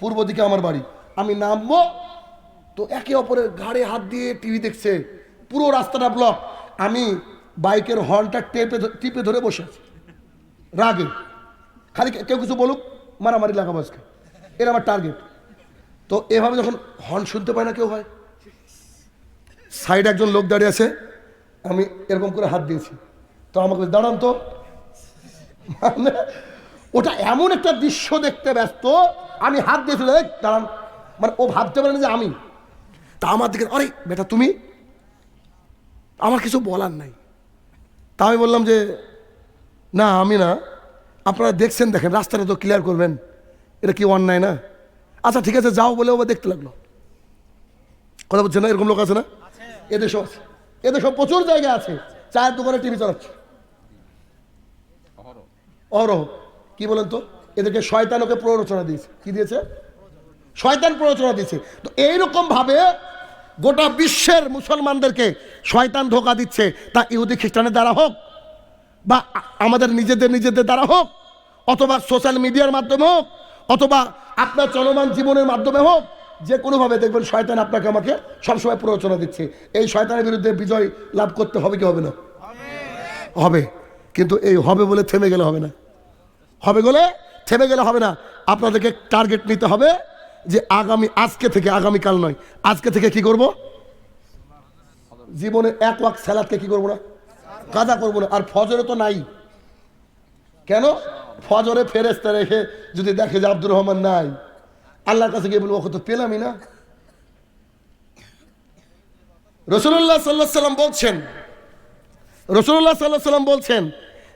পূর্ব দিকে আমার বাড়ি। আমি নামবো, তো একে অপরের ঘাড়ে হাত দিয়ে টিভি দেখছে। পুরো রাস্তাটা ব্লক আমি বাইকের হর্নটা টেপে টিপে ধরে বসে আছি। রাগে। খালি কেউ কিছু বলুক, মারামারি লাগাবো আজকে। এর আমার টার্গেট তো এভাবে যখন হর্ন শুনতে পায় না কেউ হয় সাইডে একজন লোক দাঁড়িয়ে আছে, আমি এরকম করে হাত দিয়েছি। তো আমাকে দাঁড়ান তো। মানে ওটা এমন একটা দৃশ্য দেখতে ব্যস্ত আমি হাত দিয়েছিল "এই, দাঁড়ান। মানে ও ভাবতে পারে না যে আমি। তা আমার দিকে আরে বেটা তুমি? আমার কিছু বলার নাই। তা আমি বললাম যে না আমি না। আপনারা দেখছেন দেখেন রাস্তাটা তো ক্লিয়ার করবেন। এটা কি অন্যায় না? আচ্ছা ঠিক আছে যাও বলে ও দেখতে লাগল। কথা বলছে না? এরকম লোক আছে না? এদেশেও আছে। এদেশেও প্রচুর জায়গা আছে। চায়ের দোকানে টিভি চালাচ্ছে। অরহ কি বলেন তো? এদেরকে শয়তান ওকে প্ররোচনা দিয়েছে। কি দিয়েছে? শয়তান প্ররোচনা দিয়েছে। তো এইরকম ভাবে গোটা বিশ্বের মুসলমানদেরকে শয়তান ধোকা দিচ্ছে। তা ইহুদি খ্রিস্টানের দ্বারা হোক বা আমাদের নিজেদের নিজেদের দ্বারা হোক, অথবা সোশ্যাল মিডিয়ার মাধ্যমে হোক, অথবা আপনার চলমান জীবনের মাধ্যমে হোক, যে কোনোভাবে দেখবেন শয়তান আপনাকে আমাকে সবসময় প্ররোচনা দিচ্ছে। এই শয়তানের বিরুদ্ধে বিজয় লাভ করতে হবে কি হবে না? হবে। কিন্তু এই হবে বলে থেমে গেলে হবে না। হবে বলে থেমে গেলে হবে না। আপনাদেরকে টার্গেট নিতে হবে যে আগামী, আজকে থেকে, আগামীকাল নয়। আজকে থেকে কি করব? জীবনে এক ওয়াক স্যালাদকে কি করব না? কাদা করব না। আর ফজরে তো নাই। কেন? ফজরে ফেরেস্তা রেখে যদি দেখে যে আব্দুর রহমান নাই, আল্লাহর কাছে গিয়ে বলব তো পেলামই না। রসুল্লাহ সাল্লাহ সাল্লাম বলছেন রসুল্লাহ সাল্লাহ সাল্লাম বলছেন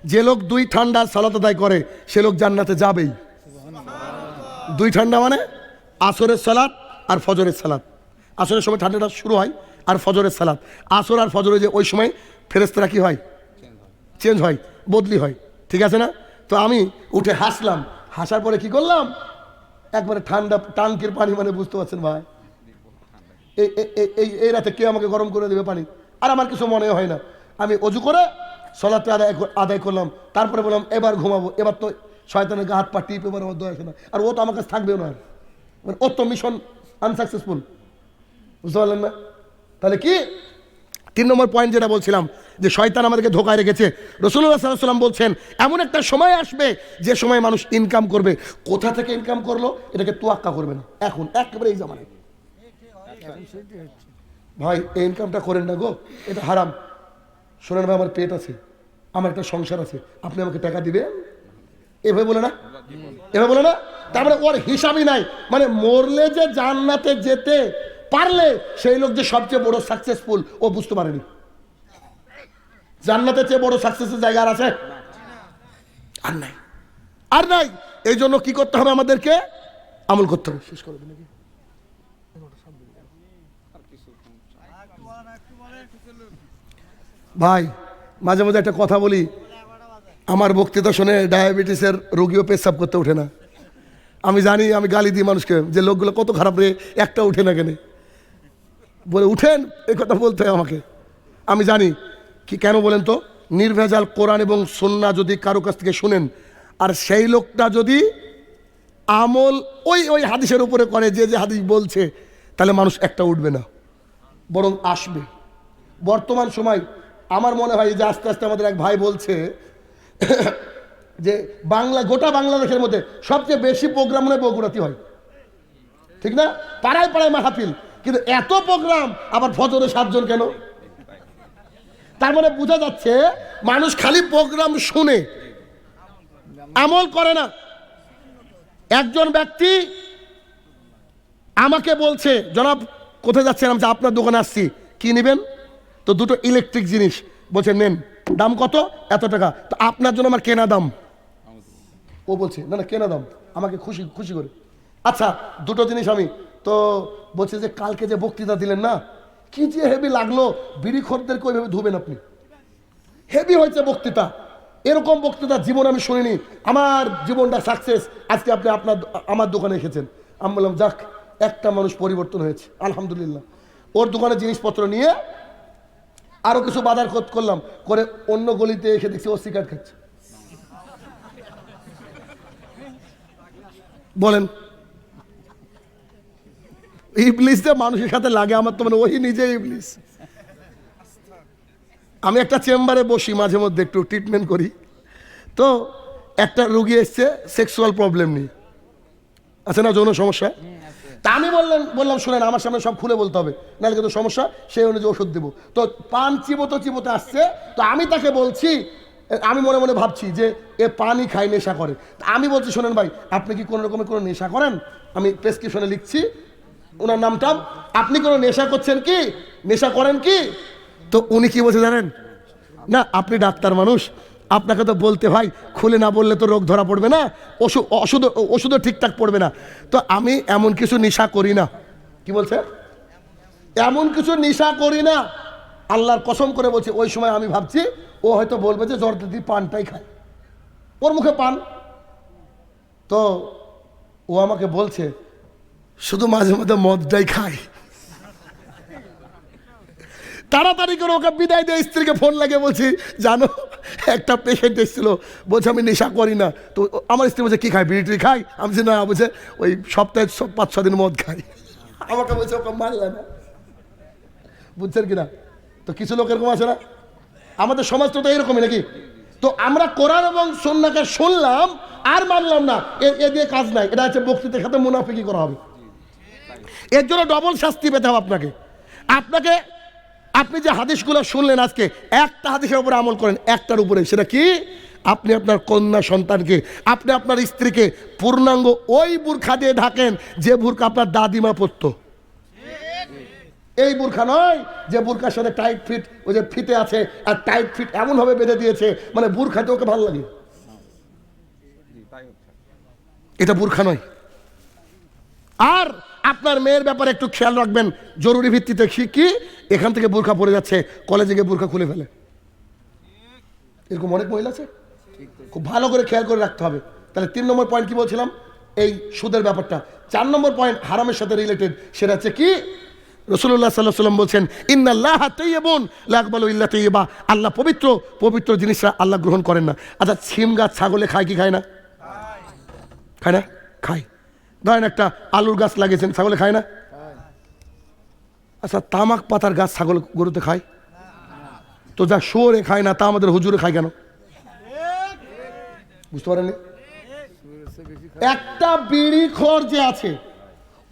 যে লোক দুই ঠান্ডা সালাত আদায় করে, সে লোক জান্নাতে যাবেই। দুই ঠান্ডা মানে আসরের সালাত আর ফজরের সালাত। আসরের সময় ঠান্ডাটা শুরু হয় আর ফজরের সালাত। আসর আর ফজরে যে, ওই সময় ফেরেস্তারা কি হয়? চেঞ্জ হয়, বদলি হয়। ঠিক আছে না? তো আমি উঠে হাসলাম। হাসার পরে কি করলাম? একবারে ঠান্ডা, টাঙ্কির পানি মানে বুঝতে পারছেন ভাই? এই, এই- রাতে কে আমাকে গরম করে দেবে পানি? আর আমার কিছু মনে হয় না। আমি অজু করে সলাতে আদায় আদায় করলাম, তারপরে বললাম, এবার ঘুমাবো, এবার তো শয়তানের গা হাত পা টিপ এবার আমার দয়া না। আর ও তো আমার কাছে থাকবেও না। মানে ওর তো মিশন আনসাকসেসফুল বুঝতে পারলেন না? তাহলে কি? তিন নম্বর পয়েন্ট যেটা বলছিলাম, যে শয়তান আমাদেরকে ধোকায় রেখেছে। রসুল্লাহ সাল্লাহ সাল্লাম বলছেন, এমন একটা সময় আসবে, যে সময় মানুষ ইনকাম করবে। কোথা থেকে ইনকাম করল? এটাকে তোয়াক্কা করবে না। এখন, একেবারে এই জামানায়। ভাই, এই ইনকামটা করেন না গো, এটা হারাম। শোনেন ভাই আমার পেট আছে, আমার একটা সংসার আছে, আপনি আমাকে টাকা দিবে এভাবে বলে না? এভাবে বলে না? তারপরে ওর হিসাবই নাই। মানে মরলে যে জান্নাতে যেতে পারলে, সেই লোক যে সবচেয়ে বড় সাকসেসফুল ও বুঝতে পারেনি। জান্নাতের চেয়ে বড় সাকসেসের জায়গা আর আছে? আর নাই। আর নাই। এই জন্য কি করতে হবে আমাদেরকে? আমল করতে হবে। শেষ করে নাকি? ভাই, মাঝে মাঝে একটা কথা বলি। আমার বক্তৃতা শুনে ডায়াবেটিসের রোগীও পেশাব করতে ওঠে না। আমি জানি, আমি গালি দিই মানুষকে যে লোকগুলো কত খারাপ রে, একটা উঠে না কেন। বলে, উঠেন এই কথা বলতে হয় আমাকে। আমি জানি, কি কেন বলেন তো? নির্ভেজাল কোরআন এবং সন্না যদি কারও কাছ থেকে শুনেন, আর সেই লোকটা যদি আমল ওই ওই হাদিসের উপরে করে, যে যে হাদিস বলছে, তাহলে মানুষ একটা উঠবে না, বরং আসবে। বর্তমান সময় আমার মনে হয় যে আস্তে আস্তে আমাদের এক ভাই বলছে যে বাংলা, গোটা বাংলাদেশের মধ্যে সবচেয়ে বেশি প্রোগ্রাম মনে বগুড়াতে হয়। ঠিক না? পাড়ায় পাড়ায় মাহফিল কিন্তু এত প্রোগ্রাম আবার ফজরে সাতজন কেন? তার মানে বোঝা যাচ্ছে মানুষ খালি প্রোগ্রাম শুনে, আমল করে না। একজন ব্যক্তি আমাকে বলছে, জনাব, কোথায় যাচ্ছেন? আমি আপনার দোকানে আসছি। কি নেবেন? তো দুটো ইলেকট্রিক জিনিস। বলছে, নেন, দাম কত? এত টাকা। তো আপনার জন্য আমার কেনা দাম। ও বলছে, না না, কেনা দাম। আমাকে খুশি খুশি করে। আচ্ছা দুটো জিনিস আমি। তো বলছে যে, কালকে যে বক্তৃতা দিলেন না, কি যে হেভি লাগল, বিড়ি খদ্দেরকে ওইভাবে ধুবেন আপনি? হেভি হয়েছে বক্তৃতা। এরকম বক্তৃতা জীবন আমি শুনিনি। আমার জীবনটা সাকসেস আজকে আপনি আপনার আমার দোকানে এসেছেন। আমি বললাম, যাক, একটা মানুষ পরিবর্তন হয়েছে। আলহামদুলিল্লাহ। ওর দোকানে জিনিসপত্র নিয়ে আরও কিছু বাজার খোঁজ করলাম, করে অন্য গলিতে এসে দেখছি ও সিগারেট খাচ্ছে। বলেন ইবলিস যে মানুষের সাথে লাগে, আমার তো মানে ওই নিজে ইবলিস। আমি একটা চেম্বারে বসি, মাঝে মধ্যে একটু ট্রিটমেন্ট করি। তো একটা রুগী এসছে সেক্সুয়াল প্রবলেম নিয়ে। আছে না যৌন সমস্যা? তা আমি বললাম বললাম, শুনেন, আমার সামনে সব খুলে বলতে হবে। নাহলে কিন্তু সমস্যা, সেই অনুযায়ী ওষুধ দেবো। তো পান চিবোতে চিবোতে আসছে। তো আমি তাকে বলছি, আমি মনে মনে ভাবছি যে এ পানি খাই নেশা করে। আমি বলছি, শোনেন ভাই, আপনি কি কোনো রকমের কোনো নেশা করেন? আমি প্রেসক্রিপশনে লিখছি, ওনার নামটা, আপনি কোনো নেশা করছেন কি? নেশা করেন কি? তো উনি কি বলছে জানেন? না, আপনি ডাক্তার মানুষ। আপনাকে তো বলতে ভাই খুলে না বললে তো রোগ ধরা পড়বে না, ওষুধ ওষুধ, ওষুধও ঠিকঠাক পড়বে না। তো আমি এমন কিছু নেশা করি না। কি বলছে? এমন কিছু নেশা করি না, আল্লাহর কসম করে বলছে, ওই সময় আমি ভাবছি, ও হয়তো বলবে যে জ্বর দিদি পানটাই খায়। ওর মুখে পান। তো ও আমাকে বলছে, শুধু মাঝে মধ্যে মদটাই খায়। তাড়াতাড়ি করে ওকে বিদায় দিয়ে স্ত্রীকে ফোন লাগে বলছি, জানো, একটা পেশেন্ট এসেছিল, বলছে, আমি নেশা করি না। তো আমার স্ত্রী বলছে, কী খায় বিড়ি খাই? আমি বলছি, না, বলছে, ওই সপ্তাহে পাঁচ, ছ দিন মদ খাই। আমাকে বলছে, ওকে মারলে না। বুঝছেন কি না তো কিছু লোক এরকম আছে না? আমাদের সমাজটা তো এরকমই নাকি? তো আমরা কোরআন এবং সন্ন্যাকে শুনলাম আর মানলাম না। এ- এ দিয়ে কাজ নাই। এটা হচ্ছে বক্তৃতার সাথে মুনাফিকি করা হবে। এর জন্য ডবল শাস্তি পেতে হবে আপনাকে। আপনাকে আপনি যে হাদিসগুলো শুনলেন আজকে, একটা হাদিসের উপরে আমল করেন, একটার উপরে। সেটা কি? আপনি আপনার কন্যা সন্তানকে, আপনি আপনার স্ত্রীকে পূর্ণাঙ্গ ওই বুর্খা দিয়ে ঢাকেন যে বুর্খা আপনার দাদিমা পরতো। এই বুর্খা নয় যে বুর্খার সাথে টাইট ফিট ওই যে ফিতে আছে আর টাইট ফিট এমনভাবে বেঁধে দিয়েছে মানে বুর্খাতে ওকে ভালো লাগে। এটা বুর্খা নয়। আর আপনার মেয়ের ব্যাপারে একটু খেয়াল রাখবেন, জরুরি ভিত্তিতে কি- এখান থেকে বোরখা পড়ে যাচ্ছে, কলেজে গিয়ে বোরখা খুলে ফেলে। এরকম অনেক মহিলা আছে? খুব ভালো করে খেয়াল করে রাখতে হবে। তাহলে তিন নম্বর পয়েন্ট কি বলছিলাম? এই সুদের ব্যাপারটা। চার নম্বর পয়েন্ট হারামের সাথে রিলেটেড সেটা হচ্ছে কি? রসুল্লাহ সাল্লাহ সাল্লাম বলছেন, ইন্নাল্লাহ তৈয়বন লাকবাল ইল্লা তৈয়বা আল্লাহ পবিত্র পবিত্র জিনিসটা আল্লাহ গ্রহণ করেন না। আচ্ছা ছিম গাছ, ছাগলে খায় কি খায় না? খায় না? খায়। ধরেন একটা আলুর গাছ লাগিয়েছেন, ছাগলে খায় না? আচ্ছা তামাক পাতার গাছ ছাগল গরুতে খায়? তো যা শোরে খায় না, তা আমাদের হুজুরে খায় কেন? বুঝতে পারেননি? একটা বিড়ি খোর যে আছে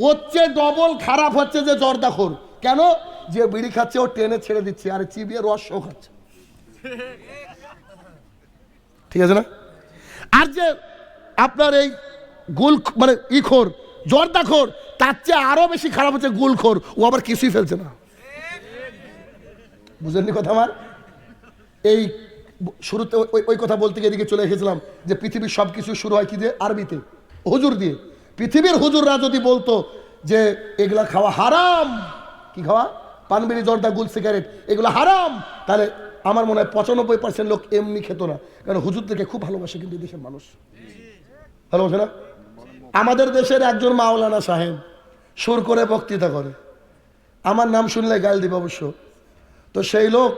হচ্ছে ডবল খারাপ হচ্ছে যে জর্দাখোর কেন? যে বিড়ি খাচ্ছে, ও টেনে ছেড়ে দিচ্ছে, আর চিবিয়ে রস রসও খাচ্ছে। ঠিক আছে না? আর যে আপনার এই গুল মানে ইখোর জর্দাখোর তার চেয়ে আরও বেশি খারাপ হচ্ছে গুলখোর ও আবার কিছুই ফেলছে না। বুঝেননি কথা আমার? এই শুরুতে ওই- ওই কথা বলতে গিয়ে এদিকে চলে এসেছিলাম যে পৃথিবীর সব কিছু শুরু হয় কি দিয়ে? আরবিতে। হুজুর দিয়ে। পৃথিবীর হুজুররা যদি বলতো যে এগুলা খাওয়া হারাম, কি খাওয়া? পানবিড়ি, জর্দা, গুল, সিগারেট, এগুলো হারাম, তাহলে আমার মনে হয় পঁচানব্বই পার্সেন্ট লোক এমনি খেত না। কারণ হুজুরদেরকে খুব ভালোবাসে কিন্তু দেশের মানুষ। ভালোবাসে না? আমাদের দেশের একজন মাওলানা সাহেব সুর করে বক্তৃতা করে। আমার নাম শুনলে গাল দিবে অবশ্য। তো সেই লোক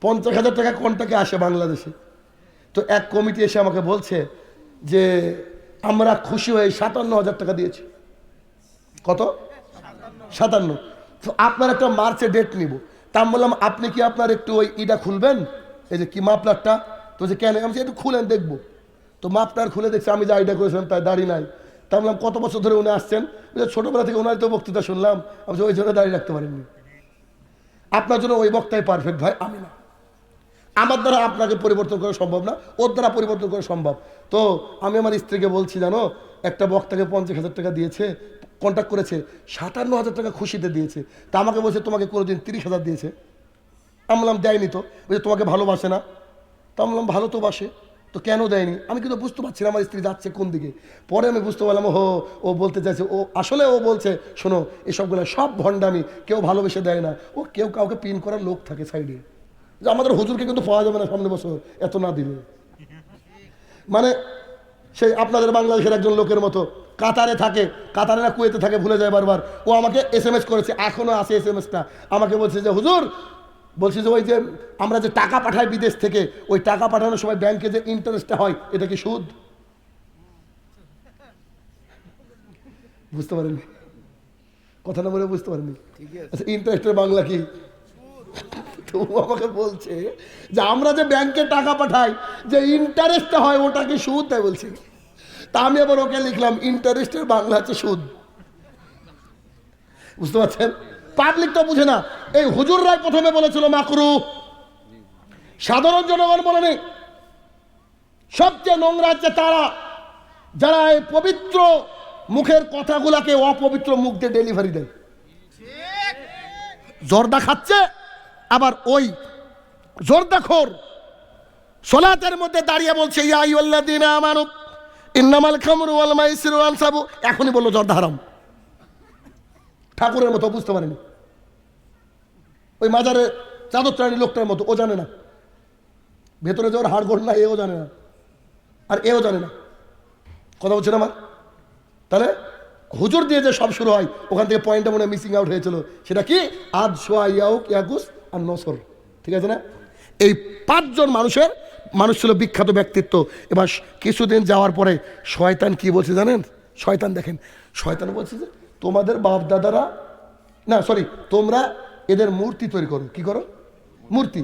পঞ্চাশ হাজার টাকা কন্টাকে আসে বাংলাদেশে? তো এক কমিটি এসে আমাকে বলছে যে, আমরা খুশি হয়ে সাতান্ন হাজার টাকা দিয়েছি। কত? সাতান্ন। তো আপনার একটা মার্চে ডেট নিব। তা আমি বললাম, আপনি কি আপনার একটু ওই ইটা খুলবেন? এই যে, কি মাপলারটা? তো যে, কেন? আমি একটু খুলেন, দেখব। তো মাপলার খুলে দেখছি, আমি যে আইডিয়া করেছিলাম তাই দাঁড়িয়ে নাই। তা বললাম, কত বছর ধরে উনি আসছেন? ছোটবেলা থেকে ওনার তো বক্তৃতা শুনলাম। আমি ওই জন্য দাঁড়িয়ে রাখতে পারেননি। আপনার জন্য ওই বক্তাই পারফেক্ট ভাই, আমি না। আমার দ্বারা আপনাকে পরিবর্তন করা সম্ভব না, ওর দ্বারা পরিবর্তন করা সম্ভব। তো আমি আমার স্ত্রীকে বলছি, জানো, একটা বক্তাকে পঞ্চাশ হাজার টাকা দিয়েছে কন্ট্যাক্ট করেছে, সাতান্ন হাজার টাকা খুশিতে দিয়েছে। তা আমাকে বলছে, তোমাকে কোনোদিন তিরিশ হাজার দিয়েছে। আমি বললাম, দেয়নি তো। বলছে, তোমাকে ভালোবাসে না। তা আমি বললাম, ভালো তো বাসে। তো কেন দেয়নি? আমি কিন্তু বুঝতে পারছি না আমার স্ত্রী যাচ্ছে কোন দিকে। পরে আমি বুঝতে পারলাম ও ও বলতে চাইছে, ও আসলে ও বলছে, শোনো, এসবগুলো সব ভণ্ডামি কেউ ভালোবেসে দেয় না। ও কেউ কাউকে পিন করার লোক থাকে সাইডে। যে আমাদের হুজুরকে কিন্তু পাওয়া যাবে না সামনে বছর, এত না দিলে। মানে সেই আপনাদের বাংলাদেশের একজন লোকের মতো, কাতারে থাকে কাতারে না কুয়েতে থাকে, ভুলে যায় বারবার। ও আমাকে এস করেছে এখনও আছে এস আমাকে বলছে যে, হুজুর বলছি যে ওই যে আমরা যে টাকা পাঠাই বিদেশ থেকে ওই টাকা পাঠানোর সময় ব্যাংকে যে ইন্টারেস্টটা হয় এটা কি সুদ? বুঝতে পারেননি? কথাটা বলে বুঝতে পারেনি আচ্ছা ইন্টারেস্টের বাংলা কি? আমাকে বলছে যে আমরা যে ব্যাংকে টাকা পাঠাই যে ইন্টারেস্টটা হয় ওটা কি সুদ? তাই বলছি। তা আমি আবার ওকে লিখলাম ইন্টারেস্টের বাংলা হচ্ছে সুদ। বুঝতে পারছেন? পাবলিক তো বুঝে না। এই হুজুর রায় প্রথমে বলেছিল, মাকরু। সাধারণ জনগণ বলেনি। সবচেয়ে নোংরা হচ্ছে তারা, যারা এই পবিত্র মুখের কথাগুলাকে অপবিত্র মুখ দিয়ে ডেলিভারি দেয়। জর্দা খাচ্ছে, আবার ওই জর্দাখোর সোলাতের মধ্যে দাঁড়িয়ে বলছে এখনই বলল, জর্দা হারাম। ঠাকুরের মতো বুঝতে পারেনি। ওই মাজারে চাদর চাড়ি লোকটার মতো, ও জানে না। ভেতরে যে ওর হাড় গোড় না এও জানে না। আর এও জানে না। কথা বলছে না আমার? তাহলে হুজুর দিয়ে যে সব শুরু হয়, ওখান থেকে পয়েন্টটা মনে মিসিং আউট হয়েছিল। সেটা কি? আজ সোয়া, ইয়াউক, ইয়াকুস আর নসর। ঠিক আছে না? এই পাঁচজন মানুষের, মানুষ ছিল বিখ্যাত ব্যক্তিত্ব। এবার কিছুদিন যাওয়ার পরে শয়তান কি বলছে জানেন? শয়তান দেখেন। শয়তান বলছে যে, তোমাদের বাপ দাদারা না সরি তোমরা এদের মূর্তি তৈরি করো কি করো? মূর্তি।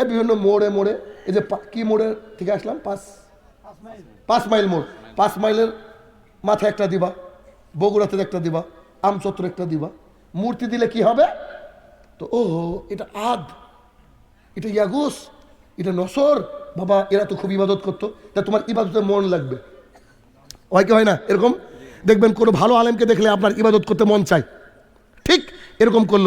এ বিভিন্ন মোড়ে মোড়ে, এই যে কি মোড়ে থেকে আসলাম? পাঁচ পাঁচ মাইল মোড়। পাঁচ মাইলের মাথায় একটা দিবা, বগুড়াতে একটা দিবা আমচত্র একটা দিবা। মূর্তি দিলে কি হবে? তো ও এটা আদ। এটা ইয়াগুস, এটা নসর। বাবা, এরা তো খুব ইবাদত করতো। তা তোমার ইবাদতে মন লাগবে। হয় কি হয় না? এরকম? দেখবেন কোনো ভালো আলেমকে দেখলে আপনার ইবাদত করতে মন চায়। ঠিক এরকম করল।